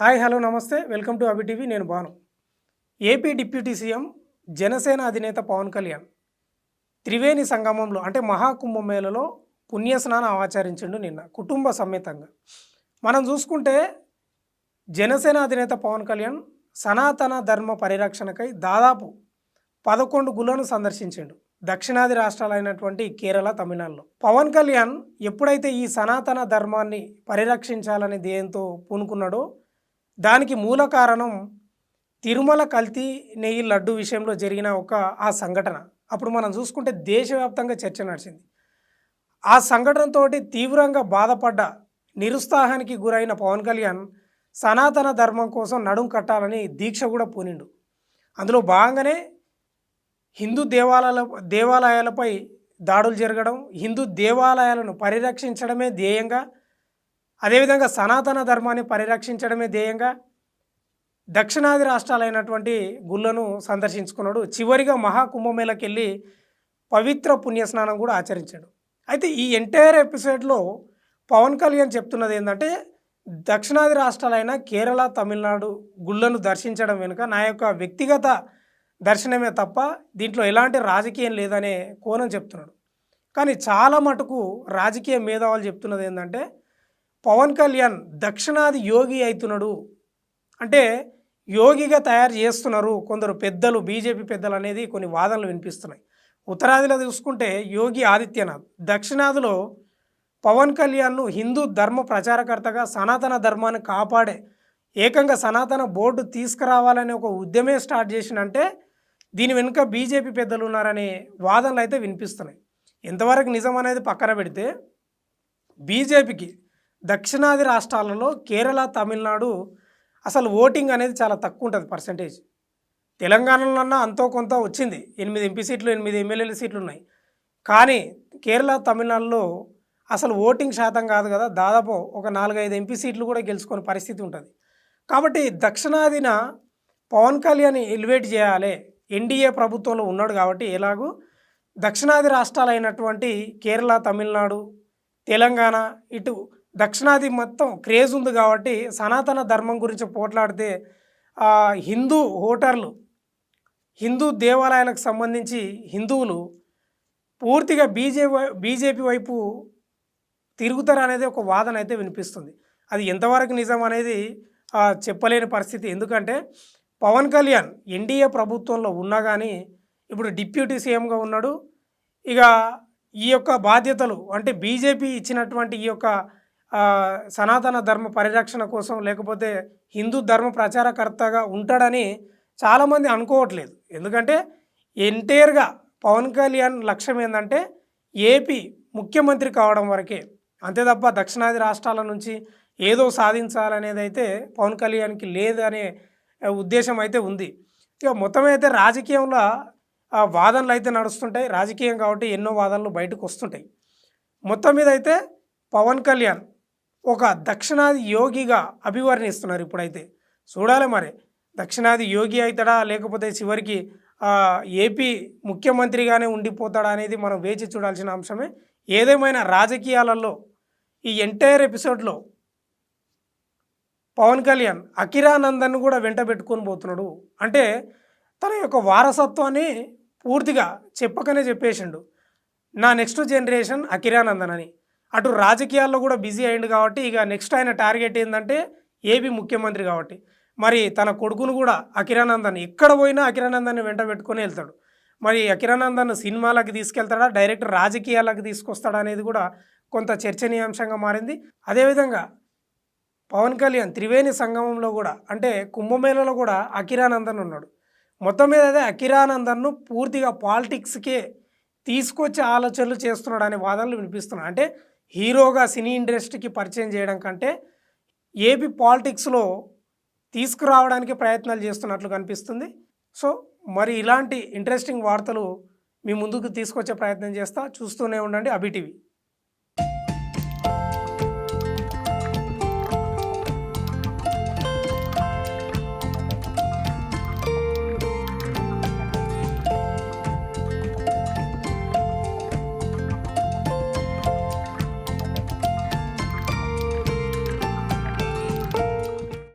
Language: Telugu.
హాయ్ హలో నమస్తే. వెల్కమ్ టు అబి టీవీ. నేను Bhanu AP deputy CM Janasena అధినేత పవన్ కళ్యాణ్ త్రివేణి సంగమంలో అంటే మహాకుంభమేళలో పుణ్యస్నానం ఆచరించిండు నిన్న కుటుంబ సమేతంగా. మనం చూసుకుంటే జనసేన అధినేత పవన్ కళ్యాణ్ సనాతన ధర్మ పరిరక్షణకై దాదాపు పదకొండు గుళ్ళను సందర్శించిండు దక్షిణాది రాష్ట్రాలైనటువంటి కేరళ తమిళనాడులో. పవన్ కళ్యాణ్ ఎప్పుడైతే ఈ సనాతన ధర్మాన్ని పరిరక్షించాలని ధ్యేయంతో పూనుకున్నాడో దానికి మూల కారణం తిరుమల కల్తీ నెయ్యి లడ్డు విషయంలో జరిగిన ఒక ఆ సంఘటన. అప్పుడు మనం చూసుకుంటే దేశవ్యాప్తంగా చర్చ నడిచింది. ఆ సంఘటనతో తీవ్రంగా బాధపడ్డ నిరుత్సాహానికి గురైన పవన్ కళ్యాణ్ సనాతన ధర్మం కోసం నడుం కట్టాలని దీక్ష కూడా పూనిండు. అందులో భాగంగానే హిందూ దేవాలయాల దేవాలయాలపై దాడులు జరగడం హిందూ దేవాలయాలను పరిరక్షించడమే ధ్యేయంగా అదేవిధంగా సనాతన ధర్మాన్ని పరిరక్షించడమే ధ్యేయంగా దక్షిణాది రాష్ట్రాలైనటువంటి గుళ్ళను సందర్శించుకున్నాడు. చివరిగా మహాకుంభమేళకి వెళ్ళి పవిత్ర పుణ్యస్నానం కూడా ఆచరించాడు. అయితే ఈ ఎంటైర్ ఎపిసోడ్లో పవన్ కళ్యాణ్ చెప్తున్నది ఏంటంటే దక్షిణాది రాష్ట్రాలైన కేరళ తమిళనాడు గుళ్ళను దర్శించడం వెనుక నా యొక్క వ్యక్తిగత దర్శనమే తప్ప దీంట్లో ఎలాంటి రాజకీయం లేదనే కోణం చెప్తున్నాడు. కానీ చాలా మటుకు రాజకీయ మేధావులు చెప్తున్నది ఏంటంటే పవన్ కళ్యాణ్ దక్షిణాది యోగి అవుతున్నాడు అంటే యోగిగా తయారు చేస్తున్నారు కొందరు పెద్దలు బీజేపీ పెద్దలు అనేది కొన్ని వాదనలు వినిపిస్తున్నాయి. ఉత్తరాదిలో చూసుకుంటే యోగి ఆదిత్యనాథ్ దక్షిణాదిలో పవన్ కళ్యాణ్ను హిందూ ధర్మ ప్రచారకర్తగా సనాతన ధర్మాన్ని కాపాడే ఏకంగా సనాతన బోర్డు తీసుకురావాలనే ఒక ఉద్యమే స్టార్ట్ చేసినంటే దీని వెనుక బీజేపీ పెద్దలు ఉన్నారనే వాదనలు అయితే వినిపిస్తున్నాయి. ఎంతవరకు నిజం అనేది పక్కన పెడితే బీజేపీకి దక్షిణాది రాష్ట్రాలలో కేరళ తమిళనాడు అసలు ఓటింగ్ అనేది చాలా తక్కువ ఉంటుంది పర్సంటేజ్. తెలంగాణలో అంతో కొంత వచ్చింది. ఎనిమిది ఎంపీ సీట్లు ఎనిమిది ఎమ్మెల్యేల సీట్లు ఉన్నాయి. కానీ కేరళ తమిళనాడులో అసలు ఓటింగ్ శాతం కాదు కదా. దాదాపు ఒక నాలుగైదు ఎంపీ సీట్లు కూడా గెలుచుకునే పరిస్థితి ఉంటుంది. కాబట్టి దక్షిణాదిన పవన్ కళ్యాణ్ ఎలివేట్ చేయాలి. ఎన్డీఏ ప్రభుత్వంలో ఉన్నాడు కాబట్టి ఎలాగూ దక్షిణాది రాష్ట్రాలైనటువంటి కేరళ తమిళనాడు తెలంగాణ ఇటు దక్షిణాది మొత్తం క్రేజ్ ఉంది కాబట్టి సనాతన ధర్మం గురించి పోట్లాడితే హిందూ ఓటర్లు హిందూ దేవాలయాలకు సంబంధించి హిందువులు పూర్తిగా బీజేపీ బీజేపీ వైపు తిరుగుతారనేది ఒక వాదన అయితే వినిపిస్తుంది. అది ఎంతవరకు నిజం అనేది చెప్పలేని పరిస్థితి. ఎందుకంటే పవన్ కళ్యాణ్ ఎన్డీఏ ప్రభుత్వంలో ఉన్నా కానీ ఇప్పుడు డిప్యూటీ సీఎంగా ఉన్నాడు. ఇక ఈ యొక్క బాధ్యతలు అంటే బీజేపీ ఇచ్చినటువంటి ఈ యొక్క సనాతన ధర్మ పరిరక్షణ కోసం లేకపోతే హిందూ ధర్మ ప్రచారకర్తగా ఉంటాడని చాలామంది అనుకోవట్లేదు. ఎందుకంటే ఎంటైర్గా పవన్ కళ్యాణ్ లక్ష్యం ఏంటంటే ఏపీ ముఖ్యమంత్రి కావడం వరకే. అంతే తప్ప దక్షిణాది రాష్ట్రాల నుంచి ఏదో సాధించాలనేది అయితే పవన్ కళ్యాణ్కి లేదనే ఉద్దేశం అయితే ఉంది. ఇక మొత్తం అయితే రాజకీయంలో వాదనలు అయితే నడుస్తుంటాయి. రాజకీయం కాబట్టి ఎన్నో వాదనలు బయటకు వస్తుంటాయి. మొత్తం మీద అయితే పవన్ కళ్యాణ్ ఒక దక్షిణాది యోగిగా అభివర్ణిస్తున్నారు ఇప్పుడైతే. చూడాలి మరి. దక్షిణాది యోగి అవుతాడా లేకపోతే చివరికి ఏపీ ముఖ్యమంత్రిగానే ఉండిపోతాడా అనేది మనం వేచి చూడాల్సిన అంశమే. ఏదేమైనా రాజకీయాలలో ఈ ఎంటైర్ ఎపిసోడ్లో పవన్ కళ్యాణ్ అకిరానందన్ను కూడా వెంట పెట్టుకొని పోతున్నాడు. అంటే తన యొక్క వారసత్వాన్ని పూర్తిగా చెప్పకనే చెప్పేసిండు. నా నెక్స్ట్ జనరేషన్ అకిరానందన్ అని అటు రాజకీయాల్లో కూడా బిజీ అయిండు కాబట్టి ఇక నెక్స్ట్ ఆయన టార్గెట్ ఏంటంటే ఏపీ ముఖ్యమంత్రి కాబట్టి. మరి తన కొడుకును కూడా అకిరానందన్ ఎక్కడ పోయినా అకిరానందాన్ని వెంట పెట్టుకొని వెళ్తాడు. మరి అకిరానందన్ సినిమాలకు తీసుకెళ్తాడా డైరెక్ట్ రాజకీయాలకు తీసుకొస్తాడా అనేది కూడా కొంత చర్చనీయాంశంగా మారింది. అదేవిధంగా పవన్ కళ్యాణ్ త్రివేణి సంగమంలో కూడా అంటే కుంభమేళలో కూడా అకిరానందన్ ఉన్నాడు. మొత్తం మీద అదే అకిరానందన్ను పూర్తిగా పాలిటిక్స్కే తీసుకొచ్చే ఆలోచనలు చేస్తున్నాడు అనే వాదనలు వినిపిస్తున్నాయి. అంటే హీరోగా సినీ ఇండస్ట్రీకి పరిచయం చేయడం కంటే ఏపీ పాలిటిక్స్లో తీసుకురావడానికి ప్రయత్నాలు చేస్తున్నట్లు కనిపిస్తుంది. సో మరి ఇలాంటి ఇంట్రెస్టింగ్ వార్తలు మీ ముందుకు తీసుకొచ్చే ప్రయత్నం చేస్తా. చూస్తూనే ఉండండి అబిటీవీ